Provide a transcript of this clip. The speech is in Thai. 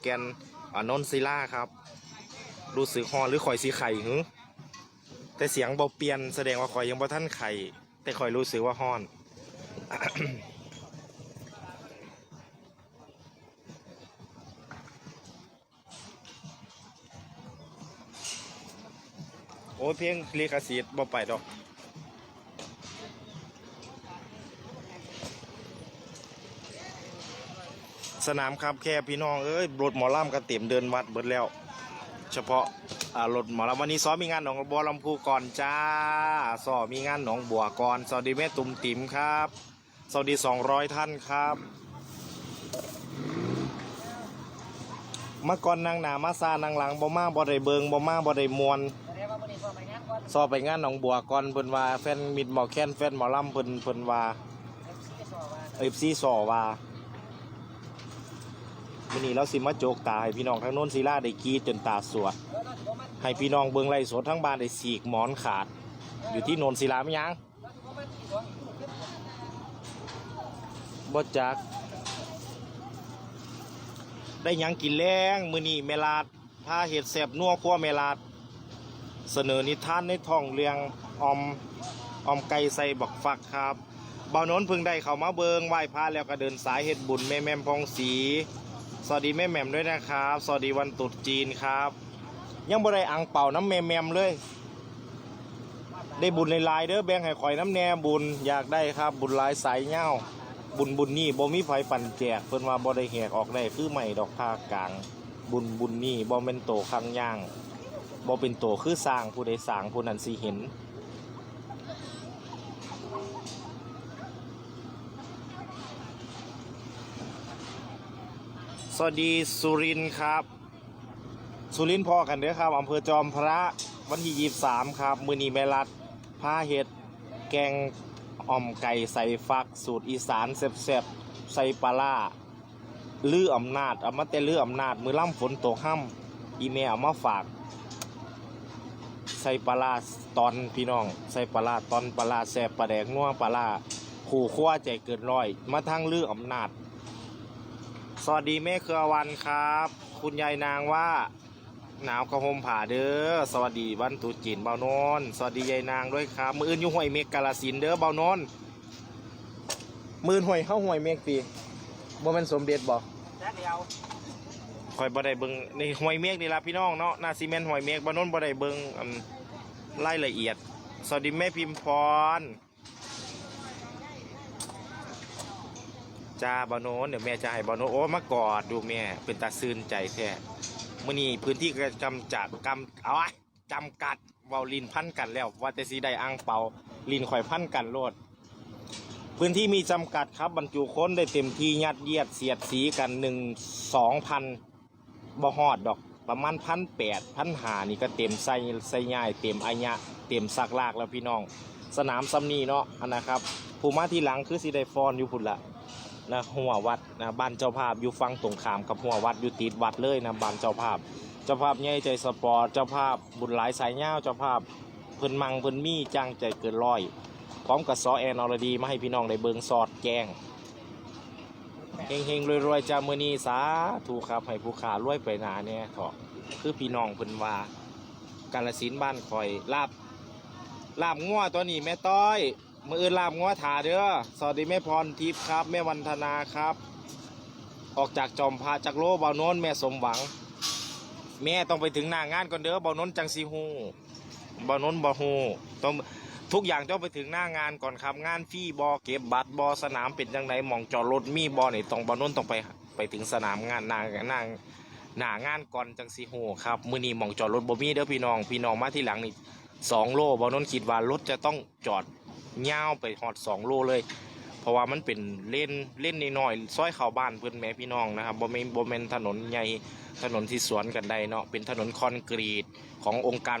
แกนอ่านนท์ศิลาครับ รู้สึกฮอนหรือข่อยสีไข่หึแต่เสียงบ่เปลี่ยนแสดงว่าข่อยยังบ่ท่านไข่ แต่ข่อยรู้สึกว่าฮอนโอ้เพลงลิขสิทธิ์บ่ไปดอก สนามครับแค่พี่น้องเอ้ยรถหมอล่ำก็เต็มเดินวัดเบิดแล้ว เฉพาะอ่ารถหมอล่ำวันนี้ซ้อมมีงานหนองบัวลำพูก่อนจ้าซ้อมมีงานหนองบัวก่อนสวัสดีแม่ตุ่มติ๋มครับ สวัสดี200ท่านครับเมื่อก่อนนางหนามาซานางหลังบ่มาบ่ได้เบิงบ่มาบ่ได้มวนสอบไปงานหนองบัวก่อนเพิ่นว่าแฟนมิดหมอแค้นแฟนหมอลำเพิ่นเพิ่นว่าเอฟซีสอบว่าเอฟซีสอว่า มื้อนี้เราสิมาโจกตาให้พี่น้องทั้งโน้นศิลาได้กรีดจนตาสวดเออเราถือว่ามันให้พี่น้องเบิงไล่สดทั้งบ้านได้สีกหมอนขาด อยู่ที่โนนศิลาไม่ยังเราถือว่ามันที่สองคู่ขึ้นบ่จัก ได้ยังกินแรงมือนี้แม่ลาดพาเห็ดแซ่บนัวครัวแม่ลาด เสนอนิทานในท้องเรื่องอมอมไก่ใส่บักฟักครับบ่าวน้นพิ่งได้เข้ามาเบิงไหว้พระแล้วก็เดินสายเฮ็ดบุญแม่แม่มพองศรี สวัสดีแม่แหม่มด้วยนะครับ สวัสดีวันตรุษจีนครับ ยังบ่ได้อังเป่าน้ำแม่แม่มเลย ได้บุญในลายเด้อแบ่งให้ข่อยน้ำแน่บุญอยากได้ครับ บุญลายสายเหย้าบุญบุญนี่บ่มีไผปั่นแจกเพิ่นว่าบ่ได้แหกออกได้คือใหม่ดอกภากลาง บุญบุญนี่บ่แม่นโตข้างย่างบ่เป็นโตคือสร้างผู้ใดสร้างผู้นั้นสิเห็น สวัสดีสุรินครับ สุรินทร์พอกันเด้อครับอำเภอจอมพระวันที่ยี่สามครับ มือนีแม่รัดผ้าเห็ด แกงอ่อมไก่ใส่ฟัก สูตรอีสานแซ่บๆใส่ปลาล่าลืออำนาจเอามาแต่ลืออำนาจ มือล่ำฝนตกห้ำอีเมลเอามาฝาก ใส่ปลาล่าตอนพี่น้อง ใส่ปลาล่าตอนปลาล่าแซ่บปลาแดกนัวปลาล่าขู่ขั้วใจเกินร้อย มาทั้งลืออำนาจ สวัสดีแม่เครือวันครับ คุณยายนางว่า หนาวกระหมผ่าเด้อสวัสดีวันตรุษจีนเบาโนนสวัสดียายนางด้วยครับ มืออื่นอยู่ห้วยเมกกาลสินธุ์เด้อเบาโนนมืออนห้วยเข้าห้วยเมกตีบ่แม่นสมเด็จบ่แค่เดียวคอยบ่ได้เบิ่งในห้วยเมกนี่ล่ะพี่น้องเนาะนาซีเมนต์ห้วยเมกเบาโนนบ่ได้เบิ่งอันรายละเอียด สวัสดีแม่พิมพร จ้าบาโนนเดี๋ยวแม่จะให้บาโนนโอ้มากอดดูแม่เป็นตาซื่นใจแท้มื่อนี้พื้นที่กำจัดกำเอาไว้จำกัดเวาลินพันกันแล้วว่าแต่สีใดอ่างเปาลินข่อยพันกันโลด พื้นที่มีจำกัดครับบรรจุคนได้เต็มที่ยัดเยียดเสียดสีกันหนึ่งสองพันบ่ฮอดดอกประมาณพันแปดพันหานี่ก็เต็มใส่ใส่ง่ายเต็มอายะเต็มซักลากแล้วพี่น้อง สนามซัมนีเนาะอันนะครับ ผู้มาที่หลังคือสีไดฟอนอยู่พุ่นละ นะหัววัดนะบ้านเจ้าภาพอยู่ฟังตรงขามกับหัววัดอยู่ติดวัดเลยนะบ้านเจ้าภาพ เจ้าภาพใหญ่ใจสปอร์ตเจ้าภาพบุญหลายสายเงาเจ้าภาพเพิ่นมังเพิ่นมีจ้างใจเกินร้อย พร้อมกับซอแอนอรดีมาให้พี่น้องได้เบิงสอดแกงเฮงเฮงๆรวยๆจ้ามือนี้สาถูกครับให้ผู้ขารวยไปหนาเนี่ยเถอะคือพี่น้องเพิ่นว่ากาลสินบ้านคอยลาบลาบงัวตัวนี้แม่ต้อย มืออื่นลาบงัวถาเด้อสวัสดีแม่พรทิพย์ครับ แม่วันธนาครับ ออกจากจอมพาจากโลเบาโน้นแม่สมหวัง แม่ต้องไปถึงหน้างานก่อนเด้อเบาโน้นจังซีฮูเบาโน้นบอฮูต้องทุกอย่างต้องไปถึงหน้างานก่อนครับ งานฟรีบอเก็บบัตรบอสนามเป็นยังไงมองจอดรถมีบอนี่ต้องเบาโน้นต้องไปไปถึงสนามงานหน้าหน้าหน้างานก่อนจังซีฮูครับมือนี้มองจอดรถบ่มีเด้อพี่น้องพี่น้องมาที่หลังนี่สองโลเบาโน้นคิดว่ารถจะต้องจอด ยาวไปหอดสองโลเลย เพราะว่ามันเป็นเล่นเล่นน้อยๆซอยเข้าบ้านเพื่อนแม่พี่น้องนะครับบ่แม่นบ่แม่นถนนใหญ่ถนนที่สวนกันได้เนาะเป็นถนนคอนกรีตขององค์การ